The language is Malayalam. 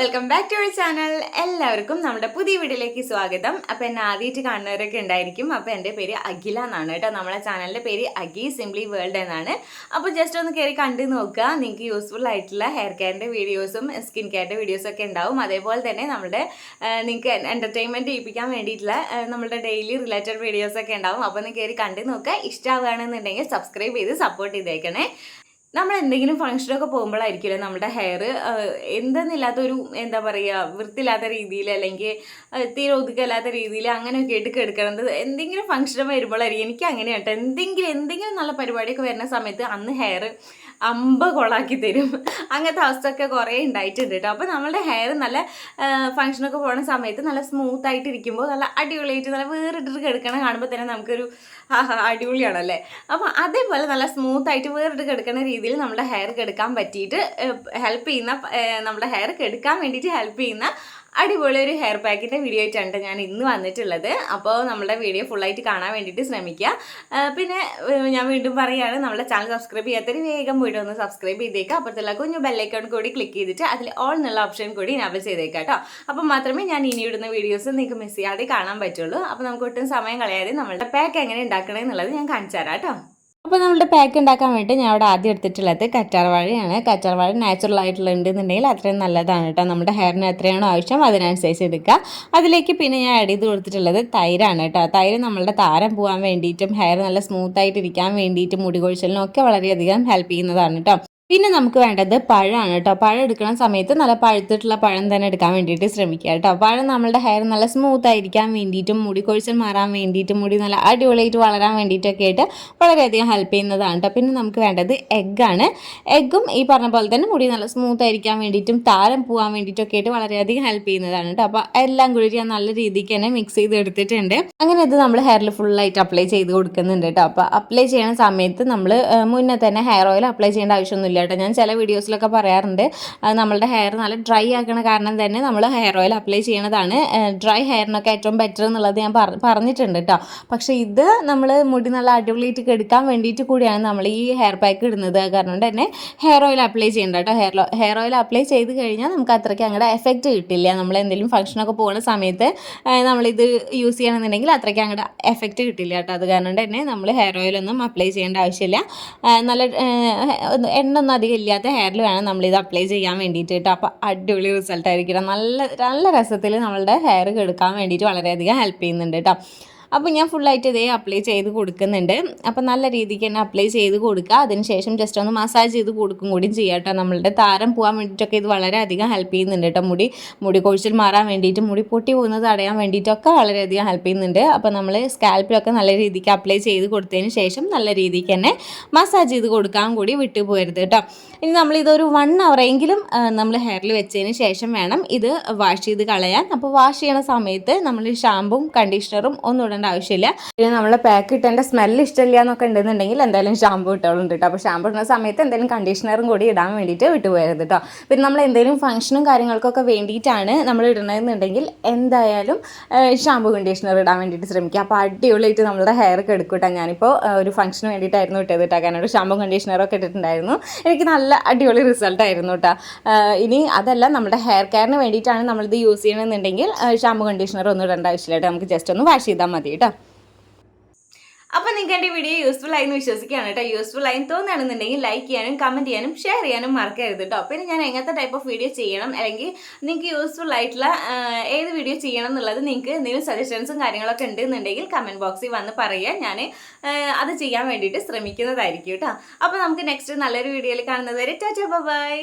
Welcome back to our channel. എല്ലാവർക്കും നമ്മുടെ പുതിയ വീഡിയോയിലേക്ക് സ്വാഗതം. അപ്പോൾ എന്നെ ആദ്യമായിട്ട് കാണുന്നവരൊക്കെ ഉണ്ടായിരിക്കും. അപ്പോൾ എന്റെ പേര് അഖില എന്നാണ് കേട്ടോ. നമ്മളെ ചാനലിന്റെ പേര് അഖി സിംപ്ലി വേൾഡ് എന്നാണ്. അപ്പോൾ ജസ്റ്റ് ഒന്ന് കയറി കണ്ടു നോക്കുക. നിങ്ങൾക്ക് യൂസ്ഫുൾ ആയിട്ടുള്ള ഹെയർ കെയറിന്റെ വീഡിയോസും സ്കിൻ കെയറിന്റെ വീഡിയോസും ഒക്കെ ഉണ്ടാവും. അതേപോലെ തന്നെ നമ്മുടെ നിങ്ങൾക്ക് എന്റർടൈൻമെന്റ് ചെയ്യിപ്പിക്കാൻ വേണ്ടിയിട്ടുള്ള നമ്മുടെ ഡെയിലി റിലേറ്റഡ് വീഡിയോസൊക്കെ ഉണ്ടാവും. അപ്പോൾ ഒന്ന് കയറി കണ്ടു നോക്കുക. ഇഷ്ടമാവുകയാണെന്നുണ്ടെങ്കിൽ സബ്സ്ക്രൈബ് ചെയ്ത് സപ്പോർട്ട് ചെയ്തേക്കണേ. നമ്മൾ എന്തെങ്കിലും ഫംഗ്ഷനൊക്കെ പോകുമ്പോഴായിരിക്കില്ല നമ്മുടെ ഹെയർ എന്തെന്നില്ലാത്തൊരു എന്താ പറയുക വൃത്തിയില്ലാത്ത രീതിയിൽ അല്ലെങ്കിൽ തീരെ ഒതുക്കല്ലാത്ത രീതിയിൽ അങ്ങനെയൊക്കെ ആയിട്ട് കിടക്കണത്. എന്തെങ്കിലും ഫംഗ്ഷൻ വരുമ്പോഴായിരിക്കും എനിക്ക് അങ്ങനെയാട്ടോ എന്തെങ്കിലും എന്തെങ്കിലും നല്ല പരിപാടിയൊക്കെ വരുന്ന സമയത്ത് അന്ന് ഹെയർ അമ്പ കൊളാക്കി തരും. അങ്ങനത്തെ അവസ്ഥയൊക്കെ കുറേ ഉണ്ടായിട്ടുണ്ട് കേട്ടോ. അപ്പോൾ നമ്മുടെ ഹെയർ നല്ല ഫംഗ്ഷനൊക്കെ പോകുന്ന സമയത്ത് നല്ല സ്മൂത്ത് ആയിട്ട് ഇരിക്കുമ്പോൾ നല്ല അടിപൊളിയായിട്ട് നല്ല വേറിട്ടിട്ട് കിടക്കണ കാണുമ്പോൾ തന്നെ നമുക്കൊരു അടിപൊളിയാണല്ലേ? അപ്പോൾ അതേപോലെ നല്ല സ്മൂത്ത് ആയിട്ട് വേറിട്ട് കിടക്കുന്ന രീതിയിൽ നമ്മുടെ ഹെയർ കെടുക്കാൻ പറ്റിയിട്ട് ഹെൽപ്പ് ചെയ്യുന്ന നമ്മുടെ ഹെയർ കെടുക്കാൻ വേണ്ടിയിട്ട് ഹെൽപ്പ് ചെയ്യുന്ന അടിപൊളി ഒരു ഹെയർ പാക്കിന്റെ വീഡിയോ ആയിട്ടാണ് ഞാൻ ഇന്ന് വന്നിട്ടുള്ളത്. അപ്പോൾ നമ്മുടെ വീഡിയോ ഫുള്ളായിട്ട് കാണാൻ വേണ്ടിയിട്ട് ശ്രമിക്കുക. പിന്നെ ഞാൻ വീണ്ടും പറയുകയാണ് നമ്മുടെ ചാനൽ സബ്സ്ക്രൈബ് ചെയ്യാത്തൊരു വേഗം പോയിട്ട് ഒന്ന് സബ്സ്ക്രൈബ് ചെയ്തേക്കുക അപ്പുറത്തുള്ള കുഞ്ഞു ബെല്ലൈക്കൺ കൂടി ക്ലിക്ക് ചെയ്തിട്ട് അതിൽ ഓൾ എന്നുള്ള ഓപ്ഷൻ കൂടി ഇനാബിൾ ചെയ്തേക്കാം കേട്ടോ. അപ്പോൾ മാത്രമേ ഞാൻ ഇനി ഇടുന്ന വീഡിയോസ് നിങ്ങൾക്ക് മിസ് ചെയ്യാതെ കാണാൻ പറ്റുള്ളൂ. അപ്പോൾ നമുക്ക് ഒട്ടും സമയം കളയാതെ നമ്മളുടെ പാക്ക് എങ്ങനെ ഉണ്ടാക്കണമെന്നുള്ളത് ഞാൻ കാണിച്ചു തരാം കേട്ടോ. അപ്പോൾ നമ്മളുടെ പാക്ക് ഉണ്ടാക്കാൻ വേണ്ടി ഞാൻ അവിടെ ആദ്യം എടുത്തിട്ടുള്ളത് കറ്റാർവാഴയാണ് കറ്റാർവാഴ നാച്ചുറൽ ആയിട്ടുള്ള ഉണ്ടെന്നുണ്ടെങ്കിൽ അത്രയും നല്ലതാണ് കേട്ടോ. നമ്മുടെ ഹെയറിന് എത്രയാണോ ആവശ്യം അതിനനുസരിച്ച് എടുക്കുക. അതിലേക്ക് പിന്നെ ഞാൻ ആഡ് ചെയ്ത് കൊടുത്തിട്ടുള്ളത് തൈരാണ് കേട്ടോ. തൈര് നമ്മളുടെ താരം പോകാൻ വേണ്ടിയിട്ടും ഹെയർ നല്ല സ്മൂത്ത് ആയിട്ട് ഇരിക്കാൻ വേണ്ടിയിട്ടും മുടി ഒക്കെ വളരെയധികം ഹെൽപ്പ് ചെയ്യുന്നതാണ് കേട്ടോ. പിന്നെ നമുക്ക് വേണ്ടത് പഴമാണ് കേട്ടോ. പഴം എടുക്കുന്ന സമയത്ത് നല്ല പഴുത്തിട്ടുള്ള പഴം തന്നെ എടുക്കാൻ വേണ്ടിയിട്ട് ശ്രമിക്കുക കേട്ടോ. പഴം നമ്മളുടെ ഹെയർ നല്ല സ്മൂത്ത് ആയിരിക്കാൻ വേണ്ടിയിട്ടും മുടി കൊഴിച്ചൽ മാറാൻ വേണ്ടിയിട്ടും മുടി നല്ല അടിപൊളിയായിട്ട് വളരാൻ വേണ്ടിയിട്ടൊക്കെ ആയിട്ട് വളരെയധികം ഹെൽപ്പ് ചെയ്യുന്നതാണ് കേട്ടോ. പിന്നെ നമുക്ക് വേണ്ടത് എഗ്ഗാണ് എഗ്ഗും ഈ പറഞ്ഞ പോലെ തന്നെ മുടി നല്ല സ്മൂത്ത് ആയിരിക്കാൻ വേണ്ടിയിട്ടും താരം പോകാൻ വേണ്ടിയിട്ടൊക്കെ ആയിട്ട് വളരെയധികം ഹെൽപ്പ് ചെയ്യുന്നതാണ് കേട്ടോ. അപ്പോൾ എല്ലാം കൂടി ഞാൻ നല്ല രീതിക്ക് തന്നെ മിക്സ് ചെയ്ത് എടുത്തിട്ടുണ്ട്. അങ്ങനെ ഇത് നമ്മൾ ഹെയറിൽ ഫുള്ളായിട്ട് അപ്ലൈ ചെയ്ത് കൊടുക്കുന്നുണ്ട് കേട്ടോ. അപ്പോൾ അപ്ലൈ ചെയ്യുന്ന സമയത്ത് നമ്മൾ മുന്നേ തന്നെ ഹെയർ ഓയിൽ അപ്ലൈ ചെയ്യേണ്ട ആവശ്യമൊന്നുമില്ല കേട്ടോ. ഞാൻ ചില വീഡിയോസിലൊക്കെ പറയാറുണ്ട്. അത് നമ്മളുടെ ഹെയർ നല്ല ഡ്രൈ ആക്കണ കാരണം തന്നെ നമ്മൾ ഹെയർ ഓയിൽ അപ്ലൈ ചെയ്യണതാണ്. ഡ്രൈ ഹെയറിനൊക്കെ ഏറ്റവും ബെറ്റർ എന്നുള്ളത് ഞാൻ പറഞ്ഞിട്ടുണ്ട് കേട്ടോ പക്ഷേ ഇത് നമ്മൾ മുടി നല്ല അടിപൊളിയായിട്ട് കെടുക്കാൻ വേണ്ടിയിട്ട് കൂടിയാണ് നമ്മൾ ഈ ഹെയർ പാക്ക് ഇടുന്നത്. കാരണം തന്നെ ഹെയർ ഓയിൽ അപ്ലൈ ചെയ്യേണ്ട കേട്ടോ ഹെയർ ഹെയർ ഓയിൽ അപ്ലൈ ചെയ്ത് കഴിഞ്ഞാൽ നമുക്ക് അത്രയ്ക്ക് അങ്ങോട്ട് എഫക്റ്റ് കിട്ടില്ല. നമ്മൾ എന്തെങ്കിലും ഫംഗ്ഷനൊക്കെ പോകുന്ന സമയത്ത് നമ്മളിത് യൂസ് ചെയ്യണമെന്നുണ്ടെങ്കിൽ അത്രയ്ക്ക് അങ്ങോട്ട് എഫക്റ്റ് കിട്ടില്ല കേട്ടോ അത് കാരണം തന്നെ നമ്മൾ ഹെയർ ഓയിലൊന്നും അപ്ലൈ ചെയ്യേണ്ട ആവശ്യമില്ല. നല്ല എണ്ണ ഒന്നും അധികം ഇല്ലാത്ത ഹെയറിൽ വേണം ഇത് അപ്ലൈ ചെയ്യാൻ വേണ്ടിയിട്ട് കേട്ടോ അപ്പോൾ അടിപൊളി റിസൾട്ട് ആയിരിക്കണം നല്ല നല്ല രസത്തിൽ നമ്മളുടെ ഹെയർ കെടുക്കാൻ വേണ്ടിയിട്ട് വളരെയധികം ഹെൽപ്പ് ചെയ്യുന്നുണ്ട് കേട്ടോ അപ്പോൾ ഞാൻ ഫുള്ളായിട്ട് ഇതേ അപ്ലൈ ചെയ്ത് കൊടുക്കുന്നുണ്ട്. അപ്പോൾ നല്ല രീതിക്ക് തന്നെ അപ്ലൈ ചെയ്ത് കൊടുക്കുക. അതിനുശേഷം ജസ്റ്റ് ഒന്ന് മസാജ് ചെയ്ത് കൊടുക്കും കൂടി ചെയ്യാം കേട്ടോ നമ്മളുടെ താരം പോകാൻ വേണ്ടിയിട്ടൊക്കെ ഇത് വളരെയധികം ഹെൽപ്പ് ചെയ്യുന്നുണ്ട് കേട്ടോ മുടി മുടി കൊഴിച്ചിൽ മാറാൻ വേണ്ടിയിട്ട് മുടി പൊട്ടി പോകുന്നത് തടയാൻ വേണ്ടിയിട്ടൊക്കെ വളരെയധികം ഹെൽപ്പ് ചെയ്യുന്നുണ്ട്. അപ്പോൾ നമ്മൾ സ്കാൽപ്പിലൊക്കെ നല്ല രീതിക്ക് അപ്ലൈ ചെയ്ത് കൊടുത്തതിന് ശേഷം നല്ല രീതിക്ക് തന്നെ മസാജ് ചെയ്ത് കൊടുക്കാൻ കൂടി വിട്ടു പോരുത് കേട്ടോ ഇനി നമ്മളിതൊരു വൺ അവറെങ്കിലും നമ്മൾ ഹെയറിൽ വെച്ചതിന് ശേഷം വേണം ഇത് വാഷ് ചെയ്ത് കളയാൻ. അപ്പോൾ വാഷ് ചെയ്യണ സമയത്ത് നമ്മൾ ഷാമ്പും കണ്ടീഷണറും ഒന്നും ആവശ്യമില്ല. പിന്നെ നമ്മൾ പാക്ക് ഇട്ടതിന്റെ സ്മെല്ല് ഇഷ്ടമില്ല എന്നൊക്കെ ഉണ്ടെന്നുണ്ടെങ്കിൽ എന്തായാലും ഷാമ്പു ഇട്ടോളുണ്ട് കേട്ടോ അപ്പോൾ ഷാമ്പു ഇടുന്ന സമയത്ത് എന്തെങ്കിലും കണ്ടീഷണറും കൂടി ഇടാൻ വേണ്ടിയിട്ട് വിട്ടുപോയത് കേട്ടോ പിന്നെ നമ്മൾ എന്തെങ്കിലും ഫംഗ്ഷനും കാര്യങ്ങൾക്കൊക്കെ വേണ്ടിയിട്ടാണ് നമ്മൾ ഇടണമെന്നുണ്ടെങ്കിൽ എന്തായാലും ഷാമ്പു കണ്ടീഷണർ ഇടാൻ വേണ്ടിയിട്ട് ശ്രമിക്കുക. അപ്പോൾ അടിപൊളിയായിട്ട് നമ്മുടെ ഹെയർ കെടുക്കും കേട്ടോ ഞാനിപ്പോൾ ഒരു ഫംഗ്ഷന് വേണ്ടിയിട്ടായിരുന്നു ഇട്ടത് കേട്ടോ കാരണം ഒരു ഷാമ്പു കണ്ടീഷണറൊക്കെ ഇട്ടിട്ടുണ്ടായിരുന്നു. എനിക്ക് നല്ല അടിപൊളി റിസൾട്ട് ആയിരുന്നു കേട്ടോ ഇനി അതല്ല നമ്മുടെ ഹെയർ കെയറിന് വേണ്ടിയിട്ടാണ് നമ്മളിത് യൂസ് ചെയ്യണമെന്നുണ്ടെങ്കിൽ ഷാമ്പു കണ്ടീഷണർ ഒന്നും ഇടേണ്ട ആവശ്യമില്ല നമുക്ക് ജസ്റ്റ് ഒന്ന് വാഷ് ചെയ്താൽ മതി കേട്ടോ. അപ്പം നിങ്ങൾക്ക് എന്റെ വീഡിയോ യൂസ്ഫുൾ ആയി എന്ന് വിശ്വസിക്കുകയാണ് കേട്ടോ. യൂസ്ഫുൾ ആയി തോന്നുകയാണെന്നുണ്ടെങ്കിൽ ലൈക്ക് ചെയ്യാനും കമന്റ് ചെയ്യാനും ഷെയർ ചെയ്യാനും മറക്കരുത് കേട്ടോ. പിന്നെ ഞാൻ എങ്ങനത്തെ ടൈപ്പ് ഓഫ് വീഡിയോ ചെയ്യണം? അല്ലെങ്കിൽ നിങ്ങൾക്ക് യൂസ്ഫുൾ ആയിട്ടുള്ള ഏത് വീഡിയോ ചെയ്യണം എന്നുള്ളത് നിങ്ങൾക്ക് എന്തെങ്കിലും സജഷൻസും കാര്യങ്ങളൊക്കെ ഉണ്ടെന്നുണ്ടെങ്കിൽ കമന്റ് ബോക്സിൽ വന്ന് പറയുക. ഞാൻ അത് ചെയ്യാൻ വേണ്ടിയിട്ട് ശ്രമിക്കുന്നതായിരിക്കും കേട്ടോ. അപ്പോൾ നമുക്ക് നെക്സ്റ്റ് നല്ലൊരു വീഡിയോയിൽ കാണുന്നത് വരെ ടാറ്റാ ബൈ.